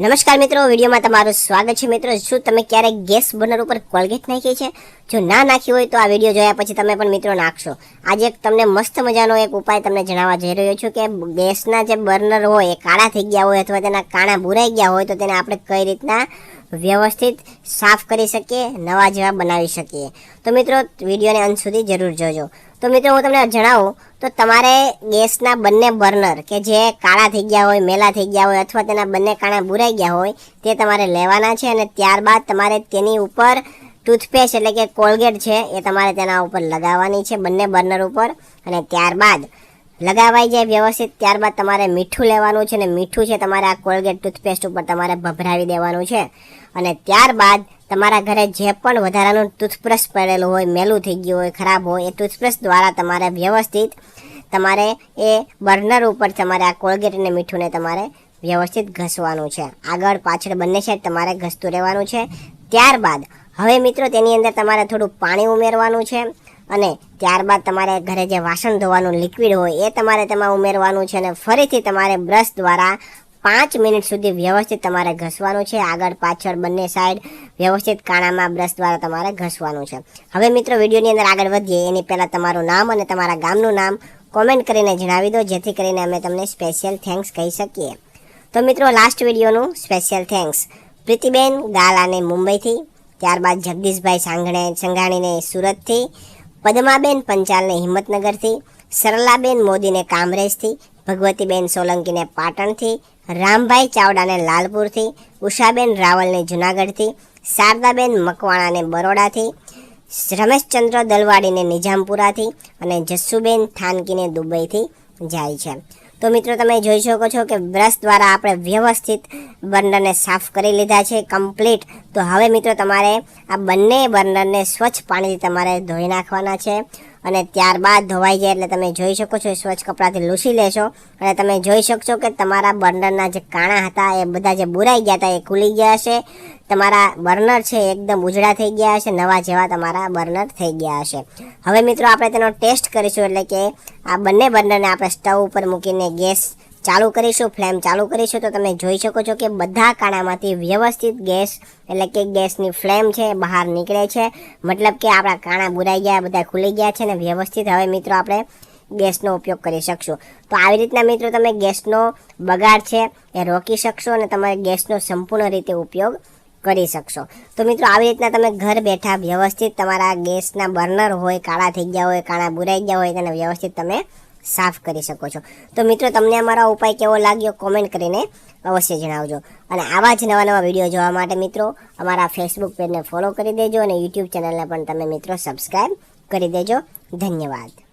નમસ્કાર મિત્રો, વિડીયોમાં તમારું સ્વાગત છે. મિત્રો, શું તમે ક્યારેક ગેસ બર્નર ઉપર કોલગેટ નાખી છે? જો ના નાખી હોય તો આ વીડિયો જોયા પછી તમે પણ મિત્રો નાખશો. આજે એક તમને મસ્ત મજાનો એક ઉપાય તમને જણાવવા જઈ રહ્યો છું કે ગેસના જે બર્નર હોય એ કાળા થઈ ગયા હોય અથવા તેના કાણા બુરાઈ ગયા હોય તો તેને આપણે કઈ રીતના વ્યવસ્થિત સાફ કરી શકીએ, નવા જેવા બનાવી શકીએ? તો મિત્રો, વિડીયોને અંત સુધી જરૂર જોજો. તો મિત્રો હું તમને જણાવું, તો તમારે ગેસના બંને બર્નર કે જે કાળા થઈ ગયા હોય, મેલા થઈ ગયા હોય અથવા તેના બંને કાણા બુરાઈ ગયા હોય, તે તમારે લેવાના છે અને ત્યારબાદ તમારે તેની ઉપર ટૂથપેસ્ટ એટલે કે કોલગેટ છે એ તમારે તેના ઉપર લગાવવાની છે બંને બર્નર ઉપર અને ત્યારબાદ લગાવાઈ જાય વ્યવસ્થિત, ત્યારબાદ તમારે મીઠું લેવાનું છે અને મીઠું છે તમારે આ કોલગેટ ટૂથપેસ્ટ ઉપર તમારે ભભરાવી દેવાનું છે. અને ત્યારબાદ તમારા ઘરે જે પણ વધારાનું ટૂથબ્રશ પડેલું હોય, મેલું થઈ ગયું હોય, ખરાબ હોય, એ ટૂથબ્રશ દ્વારા તમારે વ્યવસ્થિત તમારે એ બર્નર ઉપર તમારે આ કોલગેટ અને મીઠુંને તમારે વ્યવસ્થિત ઘસવાનું છે. આગળ પાછળ બંને સાઈડ તમારે ઘસતું રહેવાનું છે. ત્યારબાદ હવે મિત્રો તેની અંદર તમારે થોડું પાણી ઉમેરવાનું છે અને ત્યારબાદ તમારે ઘરે જે વાસણ ધોવાનું લિક્વિડ હોય એ તમારે તેમાં ઉમેરવાનું છે અને ફરીથી તમારે બ્રશ દ્વારા પાંચ મિનિટ સુધી વ્યવસ્થિત તમારે ઘસવાનું છે. આગળ પાછળ બંને સાઈડ વ્યવસ્થિત કાણામાં બ્રશ દ્વારા તમારે ઘસવાનું છે. હવે મિત્રો, વિડીયોની અંદર આગળ વધીએ. એની પહેલાં તમારું નામ અને તમારા ગામનું નામ કોમેન્ટ કરીને જણાવી દો, જેથી કરીને અમે તમને સ્પેશિયલ થેન્ક્સ કહી શકીએ. તો મિત્રો લાસ્ટ વિડીયોનું સ્પેશિયલ થેન્ક્સ પ્રીતિબેન ગાલાને મુંબઈથી, ત્યારબાદ જગદીશભાઈ સાંઘણે સંઘાણીને સુરતથી, પદ્માબેન પંચાલને હિંમતનગરથી, સરલાબેન મોદીને કામરેજથી, ભગવતીબેન સોલંકીને પાટણથી રામભાઈ ચાવડાને લાલપુરથી, ઉષાબેન રાવલને જુનાગઢથી, શારદાબેન મકવાણાને બરોડાથી, રમેશચંદ્ર દલવાડીને નિઝામપુરાથી અને જસ્સુબેન થાનકીને દુબઈથી જાય છે. તો મિત્રો, તમે જોઈ શકો છો કે બ્રશ દ્વારા આપણે વ્યવસ્થિત બર્નરને સાફ કરી લીધા છે, કમ્પ્લીટ. તો હવે મિત્રો, તમારે આ બંને બર્નરને સ્વચ્છ પાણીથી તમારે ધોઈ નાખવાના છે. અને ત્યારબાદ ધોવાઈ જાય એટલે તમે જોઈ શકો છો સ્વચ્છ કપડાથી લૂસી લેશો. અને તમે જોઈ શકશો કે તમારા બર્નરના જે કાણા હતા, એ બધા જે બુરાઈ ગયા હતા, એ ખુલી ગયા હશે. તમારા બર્નર છે એકદમ ઉજળા થઈ ગયા હશે, નવા જેવા તમારા બર્નર થઈ ગયા હશે. હવે મિત્રો, આપણે તેનો ટેસ્ટ કરીશું, એટલે કે આ બંને બર્નરને આપણે સ્ટવ ઉપર મૂકીને ગેસ ચાલુ કરીશું, ફ્લેમ ચાલુ કરીશું, તો તમે જોઈ શકો છો કે બધા કાણામાંથી વ્યવસ્થિત ગેસ, એટલે કે ગેસની ફ્લેમ છે, બહાર નીકળે છે. મતલબ કે આપણા કાણા બુરાઈ ગયા, બધા ખુલી ગયા છે ને વ્યવસ્થિત હવે મિત્રો આપણે ગેસનો ઉપયોગ કરી શકશું. તો આવી રીતના મિત્રો તમે ગેસનો બગાડ છે એ રોકી શકશો અને તમારે ગેસનો સંપૂર્ણ રીતે ઉપયોગ કરી શકશો. તો મિત્રો આવી રીતના તમે ઘર બેઠા વ્યવસ્થિત તમારા ગેસના બર્નર હોય, કાળા થઈ ગયા હોય કાળા બુરાઈ ગયા હોય, તેને વ્યવસ્થિત તમે સાફ કરી શકો છો. તો મિત્રો, તમને અમારો ઉપાય કેવો લાગ્યો કોમેન્ટ કરીને અવશ્ય જણાવજો. અને આવા જ નવા નવા વીડિયો જોવા માટે મિત્રો, અમારા ફેસબુક પેજને ફોલો કરી દેજો અને યુટ્યુબ ચેનલને પણ તમે મિત્રો સબસ્ક્રાઈબ કરી દેજો. ધન્યવાદ.